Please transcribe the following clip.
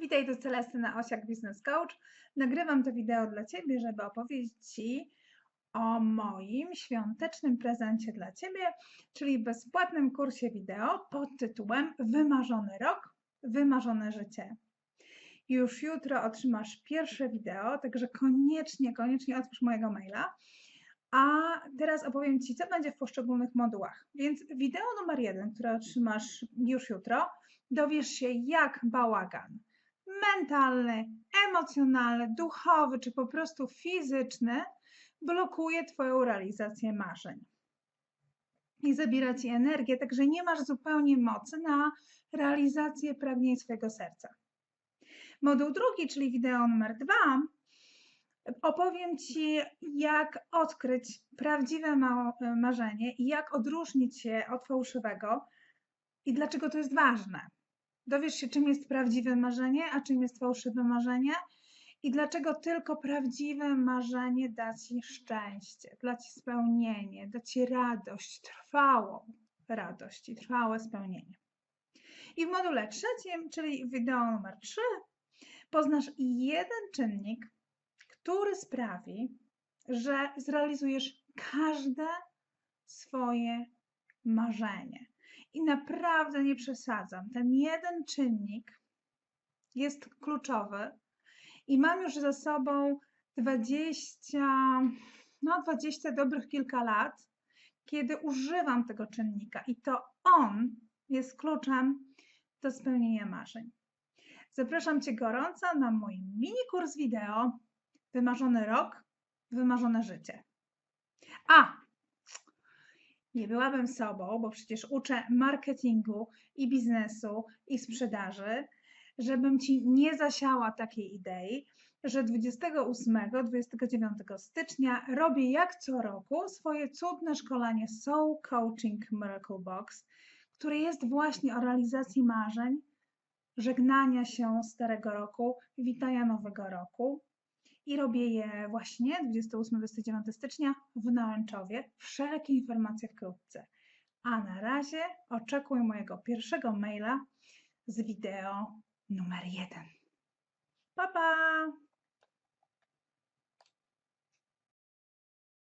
Witaj, tu Celestyna Osiak, Business Coach. Nagrywam to wideo dla Ciebie, żeby opowiedzieć Ci o moim świątecznym prezencie dla Ciebie, czyli bezpłatnym kursie wideo pod tytułem Wymarzony rok, wymarzone życie. Już jutro otrzymasz pierwsze wideo, także koniecznie, koniecznie otwórz mojego maila. A teraz opowiem Ci, co będzie w poszczególnych modułach. Więc wideo numer jeden, które otrzymasz już jutro, dowiesz się, jak bałagan mentalny, emocjonalny, duchowy czy po prostu fizyczny blokuje Twoją realizację marzeń i zabiera Ci energię, także nie masz zupełnie mocy na realizację pragnień swojego serca. Moduł drugi, czyli wideo numer dwa, opowiem Ci, jak odkryć prawdziwe ma marzenie i jak odróżnić się od fałszywego i dlaczego to jest ważne. Dowiesz się, czym jest prawdziwe marzenie, a czym jest fałszywe marzenie i dlaczego tylko prawdziwe marzenie da ci szczęście, da ci spełnienie, da ci radość, trwałą radość i trwałe spełnienie. I w module trzecim, czyli wideo numer 3, poznasz jeden czynnik, który sprawi, że zrealizujesz każde swoje marzenie. I naprawdę nie przesadzam. Ten jeden czynnik jest kluczowy i mam już za sobą 20, no 20 dobrych kilka lat, kiedy używam tego czynnika i to on jest kluczem do spełnienia marzeń. Zapraszam Cię gorąco na mój mini kurs wideo Wymarzony rok, wymarzone życie. A, nie byłabym sobą, bo przecież uczę marketingu i biznesu i sprzedaży, żebym ci nie zasiała takiej idei, że 28-29 stycznia robię jak co roku swoje cudne szkolenie Soul Coaching Miracle Box, które jest właśnie o realizacji marzeń, żegnania się starego roku, witania nowego roku, i robię je właśnie 28-29 stycznia w Nałęczowie. Wszelkie informacje wkrótce. A na razie oczekuj mojego pierwszego maila z wideo numer jeden.